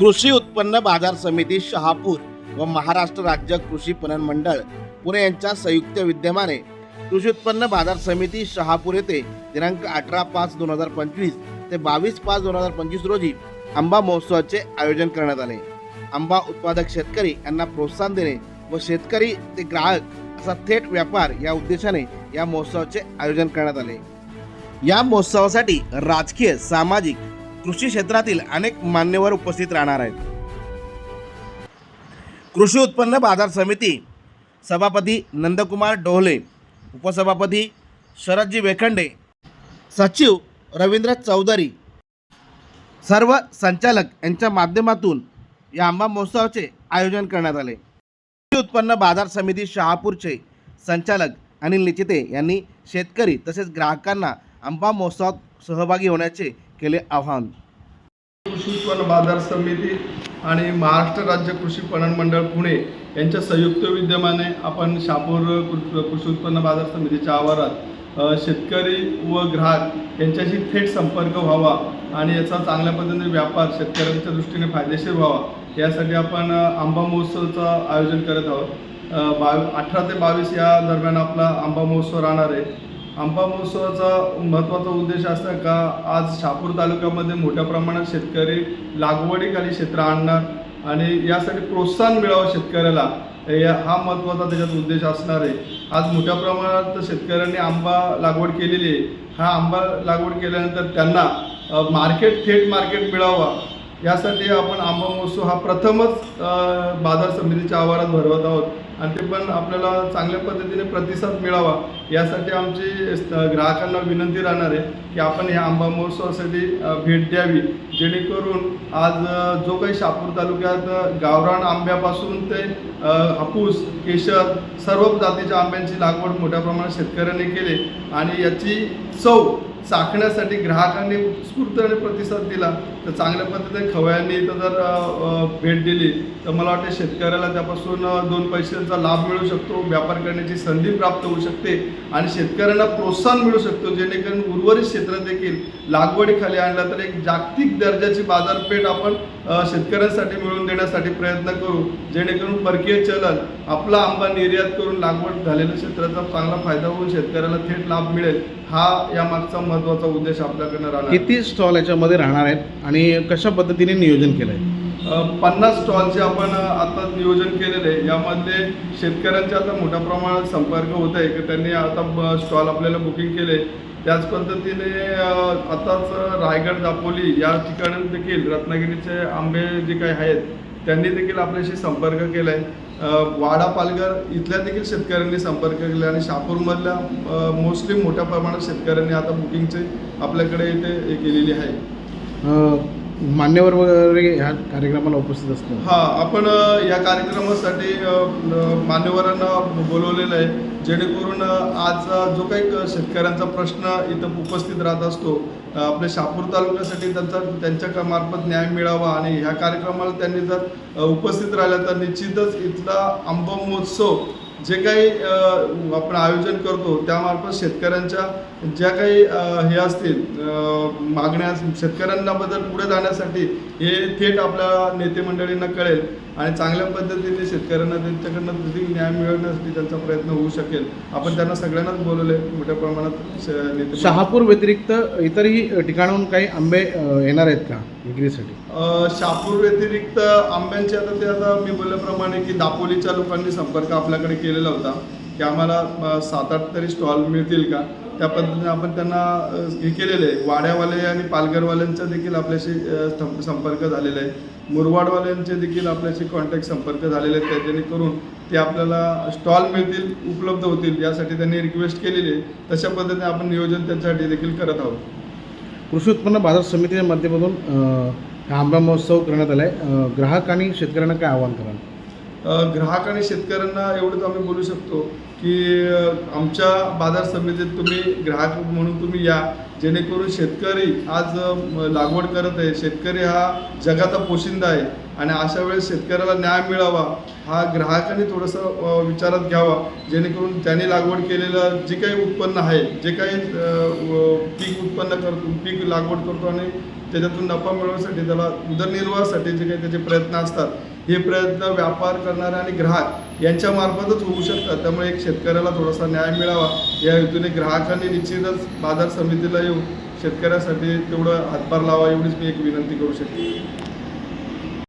कृषी उत्पन्न बाजार समिती शहापूर व महाराष्ट्र राज्य कृषी पणन मंडळ पुणे यांच्या संयुक्त विद्यमाने कृषी उत्पन्न बाजार समिती शहापूर येथे दिनांक अठरा पाच दोन हजार पंचवीस ते बावीस पाच दोन हजार पंचवीस रोजी आंबा महोत्सवाचे आयोजन करण्यात आले. आंबा उत्पादक शेतकरी यांना प्रोत्साहन देणे व शेतकरी ते ग्राहक असा थेट व्यापार या उद्देशाने या महोत्सवाचे आयोजन करण्यात आले. या महोत्सवासाठी राजकीय सामाजिक कृषी क्षेत्रातील अनेक मान्यवर उपस्थित राहणार आहेत. कृषी उत्पन्न बाजार समिती सभापती नंदकुमार डोहले उपसभापती शरदजी वेखंडे सचिव रवींद्र चौधरी सर्व संचालक यांच्या माध्यमातून या आंबा महोत्सवाचे आयोजन करण्यात आले. कृषी उत्पन्न बाजार समिती शहापूरचे संचालक अनिल निचिते यांनी शेतकरी तसेच ग्राहकांना आंबा महोत्सवात सहभागी होण्याचे केले आवाहन. कृषी उत्पन्न बाजार समिती आणि महाराष्ट्र राज्य कृषी पणन मंडळ पुणे यांच्या संयुक्त विद्यमाने आपण शापूर कृषी उत्पन्न बाजार समितीच्या आवारात शेतकरी व ग्राहक यांच्याशी थेट संपर्क व्हावा आणि याचा चांगल्या पद्धतीने व्यापार शेतकऱ्यांच्या दृष्टीने फायदेशीर व्हावा यासाठी आपण आंबा महोत्सवाचं आयोजन करत आहोत. बावी बा अठरा ते बावीस या दरम्यान आपला आंबा महोत्सव राहणार आहे. आंबा महोत्सवाचा महत्त्वाचा उद्देश असा का? आज शापूर तालुक्यामध्ये मोठ्या प्रमाणात शेतकरी लागवडीखाली क्षेत्र आणणार आणि यासाठी प्रोत्साहन मिळावं शेतकऱ्याला. या हा महत्त्वाचा त्याच्यात उद्देश असणार आहे. आज मोठ्या प्रमाणात शेतकऱ्यांनी आंबा लागवड केलेली आहे. हा आंबा लागवड केल्यानंतर त्यांना मार्केट थेट मार्केट मिळावा. यासाठी आपण आंबा महोत्सव हा प्रथमच बाजार समितीच्या आवारात भरवत आहोत. आणि ते पण आपल्याला चांगल्या पद्धतीने प्रतिसाद मिळावा यासाठी आमची ग्राहकांना विनंती राहणार आहे की आपण या आंबा महोत्सवासाठी भेट द्यावी. जेणेकरून आज जो काही शापूर तालुक्यात गावरान आंब्यापासून ते हापूस केशर सर्व जातीच्या आंब्यांची लागवड मोठ्या प्रमाणात शेतकऱ्यांनी केली. आणि याची चव चाखण्यासाठी ग्राहकांनी उत्स्फूर्तपणे प्रतिसाद दिला. तर चांगल्या पद्धतीने खवयांनी इथं जर भेट दिली तर मला वाटतं शेतकऱ्याला त्यापासून दोन पैशांचा लाभ मिळू शकतो व्यापार करण्याची संधी प्राप्त होऊ शकते आणि शेतकऱ्यांना प्रोत्साहन मिळू शकतो जेणेकरून उर्वरित क्षेत्र देखील लागवडीखाली आणला तर एक जागतिक दर्जाची बाजारपेठ आपण शेतकऱ्यांसाठी मिळवून देण्यासाठी प्रयत्न करू जेणेकरून परकीय चलन आपला आंबा निर्यात करून लागवड झालेल्या क्षेत्राचा चांगला फायदा होऊन शेतकऱ्याला थेट लाभ मिळेल हा यामागचा महत्त्वाचा उद्देश आपल्याकडनं राहणार. किती स्टॉल याच्यामध्ये राहणार आहेत आणि कशा पद्धतीने नियोजन केलं आहे पन्नास स्टॉलचे आपण आता नियोजन केलेले आहे यामधले शेतकऱ्यांचे आता मोठ्या प्रमाणात संपर्क होत आहे की त्यांनी आता स्टॉल आपल्याला बुकिंग केले त्याच पद्धतीने आताच रायगड दापोली या ठिकाणी देखील रत्नागिरीचे आंबे जे काही आहेत त्यांनी देखील आपल्याशी संपर्क केला आहे वाडा पालघर इथल्या देखील शेतकऱ्यांनी संपर्क केला आणि शहापूरमधल्या मोस्टली मोठ्या प्रमाणात शेतकऱ्यांनी आता बुकिंगचे आपल्याकडे इथे हे केलेली आहे. मान्यवर वगैरे ह्या कार्यक्रमाला उपस्थित असतात हा आपण या कार्यक्रमासाठी मान्यवरांना बोलवलेलं आहे. जेणेकरून आजचा आज जो काही शेतकऱ्यांचा प्रश्न इथं उपस्थित राहत असतो आपल्या शापूर तालुक्यासाठी त्यांचा त्यांच्या मार्फत न्याय मिळावा आणि ह्या कार्यक्रमाला त्यांनी जर उपस्थित राहिला तर निश्चितच इथला आंबा महोत्सव जे काही आपण आयोजन करतो त्यामार्फत शेतकऱ्यांच्या ज्या काही हे असतील मागण्या शेतकऱ्यांना बदल पुढे जाण्यासाठी हे थेट आपल्या नेते मंडळींना कळेल आणि चांगल्या पद्धतीने शेतकऱ्यांना त्यांच्याकडनं देखील न्याय मिळवण्यासाठी त्यांचा प्रयत्न होऊ शकेल. आपण त्यांना सगळ्यांनाच बोलवले मोठ्या प्रमाणात शहापूर व्यतिरिक्त इतरही ठिकाणाहून काही आंबे येणार आहेत का विक्रीसाठी? शहापूर व्यतिरिक्त आंब्यांचे आता ते आता मी बोलल्याप्रमाणे की दापोलीच्या लोकांनी संपर्क आपल्याकडे केलेला होता की आम्हाला सात आठ तरी स्टॉल मिळतील का? त्या पद्धतीने आपण त्यांना हे केलेलं आहे. वाड्यावाले आणि पालघरवाल्यांचा देखील आपल्याशी संपर्क झालेला आहे. मुरवाडवाल्यांचे देखील आपल्याशी कॉन्टॅक्ट संपर्क झालेले आहेत. त्या जेणेकरून ते आपल्याला स्टॉल मिळतील उपलब्ध होतील यासाठी त्यांनी रिक्वेस्ट केलेली आहे. तशा पद्धतीने आपण नियोजन त्यांच्यासाठी देखील करत आहोत. कृषी उत्पन्न बाजार समितीच्या माध्यमातून हा आंबा महोत्सव करण्यात आला आहे ग्राहक आणि शेतकऱ्यांना काय आवाहन कराल? ग्राहक आणि शेतकऱ्यांना एवढंच आम्ही बोलू शकतो की आमच्या बाजार समितीत तुम्ही ग्राहक म्हणून तुम्ही या. जेणेकरून शेतकरी आज लागवड करत आहे. शेतकरी हा जगाचा पोशिंदा आहे. आणि अशा वेळेस शेतकऱ्याला न्याय मिळावा हा ग्राहकांनी थोडंसं विचारात घ्यावा. जेणेकरून त्याने लागवड केलेलं जे काही उत्पन्न आहे जे काही पीक उत्पन्न करतो पीक लागवड करतो आणि त्याच्यातून नफा मिळवण्यासाठी त्याला उदरनिर्वाहासाठी जे काही त्याचे प्रयत्न असतात हे प्रयत्न व्यापार करणारे आणि ग्राहक यांच्या मार्फतच होऊ शकतात त्यामुळे एक शेतकऱ्याला थोडासा न्याय मिळावा. या हेतूने ग्राहकांनी निश्चितच बाजार समितीला येऊन शेतकऱ्यासाठी तेवढं हातभार लावा एवढीच मी एक विनंती करू शकते.